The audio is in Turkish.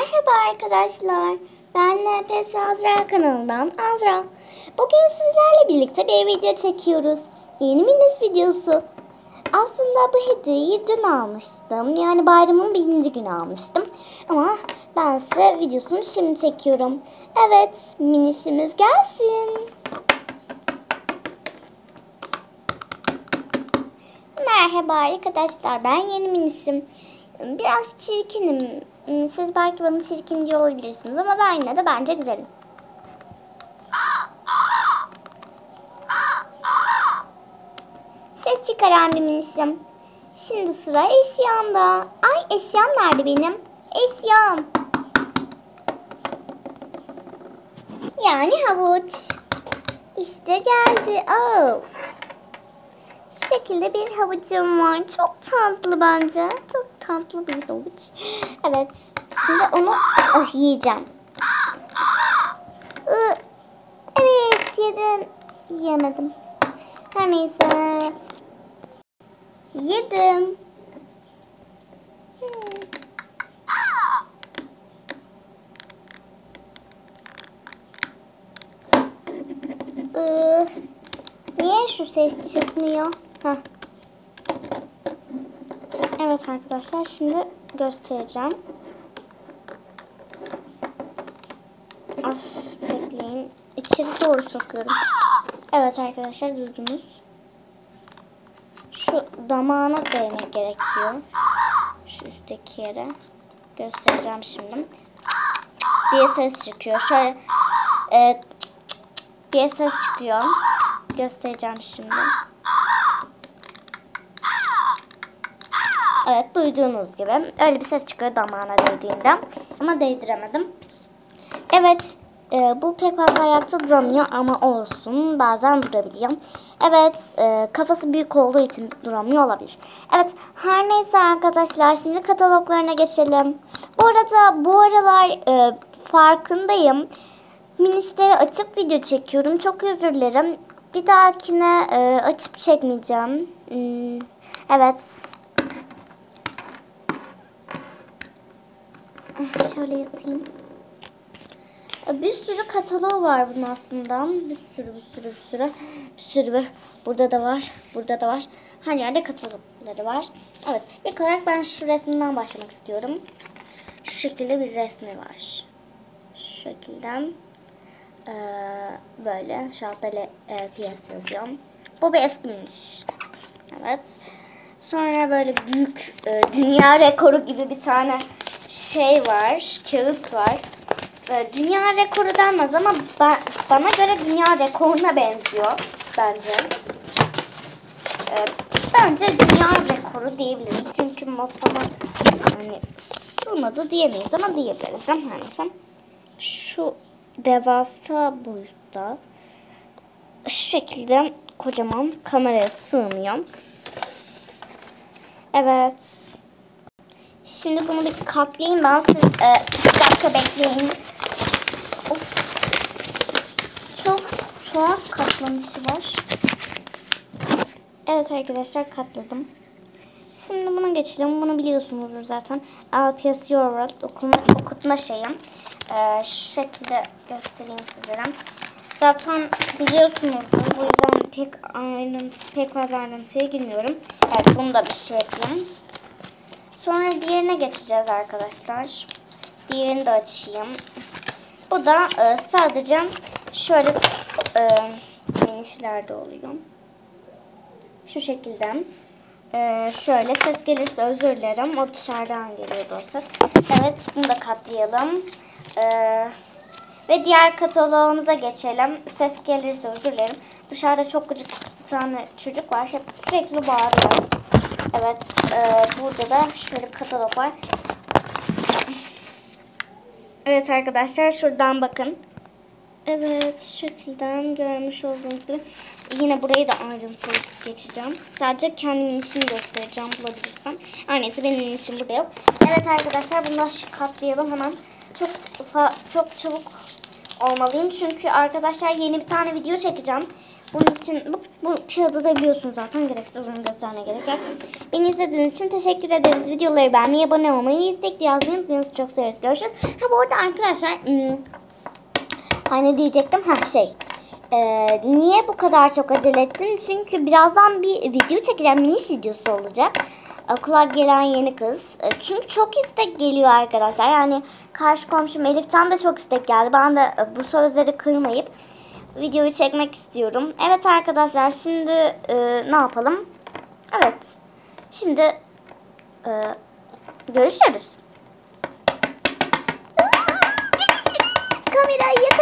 Merhaba arkadaşlar. Ben LPS Azra kanalından Azra. Bugün sizlerle birlikte bir video çekiyoruz. Yeni minis videosu. Aslında bu hediyeyi dün almıştım. Yani bayramın birinci günü almıştım. Ama ben size videosunu şimdi çekiyorum. Evet minişimiz gelsin. Merhaba arkadaşlar ben yeni minişim. Biraz çirkinim. Siz belki bana çirkin diyor olabilirsiniz ama ben yine de bence güzelim. Ses çıkaran bir minişim. Şimdi sıra eşyamda. Ay eşyam nerede benim? Eşyam. Yani havuç. İşte geldi. Oh. Şu şekilde bir havucum var. Çok tatlı bence. Çok tatlı bir havuç. Evet. Şimdi onu ah, yiyeceğim. Evet yedim. Yemedim. Her neyse. Yedim. Niye şu ses çıkmıyor? Heh. Evet arkadaşlar şimdi göstereceğim. Af, bekleyin. İçeri doğru sokuyorum. Evet arkadaşlar duydunuz. Şu damağına değmek gerekiyor. Şu üstteki yere. Göstereceğim şimdi. diye ses çıkıyor. Şöyle e, diye ses çıkıyor. Göstereceğim şimdi. Evet duyduğunuz gibi öyle bir ses çıkıyor damağına değdiğinde. Ama değdiremedim. Evet e, bu pek fazla ayakta duramıyor ama olsun bazen durabiliyor. Evet e, kafası büyük olduğu için duramıyor olabilir. Evet her neyse arkadaşlar şimdi kataloglarına geçelim. Bu arada bu aralar e, farkındayım. Minişleri açıp video çekiyorum. Çok özür dilerim. Bir dahakine e, açıp çekmeyeceğim. Hmm, evet. Şöyle yatayım. E, Bir sürü kataloğu var bunun aslında. Bir sürü bir sürü bir sürü. Bir sürü. Burada da var. Burada da var. Her yerde katalogları var. Evet. İlk olarak ben şu resminden başlamak istiyorum. Şu şekilde bir resmi var. Şu şekilde. Ee, böyle şaltayla e, PS yazıyor. Bu bir eskimiş. Evet. Sonra böyle büyük e, dünya rekoru gibi bir tane şey var. Kağıt var. E, dünya rekoru denmez ama ba- bana göre dünya rekoruna benziyor bence. E, bence dünya rekoru diyebiliriz. Çünkü masama hani sığmadı diyemeyiz ama diyebiliriz. Neyse. Şu devasa boyutta şu şekilde kocaman kameraya sığmıyor. Evet. Şimdi bunu bir katlayayım ben. Siz e, bir dakika bekleyin. Of. Çok tuhaf katlanışı var. Evet arkadaşlar katladım. Şimdi bunu geçelim. Bunu biliyorsunuzdur zaten. LPS Your World okuma, okutma şeyi. Ee, şu şekilde göstereyim sizlere. Zaten biliyorsunuzdur. Bu yüzden pek ayrıntı, pek fazla ayrıntıya girmiyorum. Evet bunu da bir şey ekleyeyim. Sonra diğerine geçeceğiz arkadaşlar. Diğerini de açayım. Bu da e, sadece şöyle e, genişlerde oluyor. Şu şekilde. Ee, şöyle ses gelirse özür dilerim. O dışarıdan geliyordu o ses. Evet bunu da katlayalım. Ee, ve diğer kataloğumuza geçelim. Ses gelirse özür dilerim. Dışarıda çok gıcık bir tane çocuk var. Hep sürekli bağırıyor. Evet e, burada da şöyle katalog var. Evet arkadaşlar şuradan bakın. Evet şekilden görmüş olduğunuz gibi yine burayı da ayrıntılı geçeceğim. Sadece kendimin işini göstereceğim bulabilirsem. Her neyse benim işim burada yok. Evet arkadaşlar da katlayalım hemen. Çok çok çabuk olmalıyım çünkü arkadaşlar yeni bir tane video çekeceğim. Bunun için bu, bu kağıdı da biliyorsunuz zaten gereksiz uzun göstermeye gerek yok. Beni izlediğiniz için teşekkür ederiz. Videoları beğenmeyi, abone olmayı, istekli yazmayı unutmayınız. Çok severiz. Görüşürüz. Ha bu arada arkadaşlar hmm, Hani diyecektim ha şey. Ee, niye bu kadar çok acele ettim? Çünkü birazdan bir video çekeceğim. Miniş videosu olacak. Okula gelen yeni kız. Ee, çünkü çok istek geliyor arkadaşlar. Yani karşı komşum Elif'ten de çok istek geldi. Ben de e, bu sözleri kırmayıp videoyu çekmek istiyorum. Evet arkadaşlar şimdi e, ne yapalım? Evet. Şimdi e, görüşürüz. Görüşürüz. Kamerayı.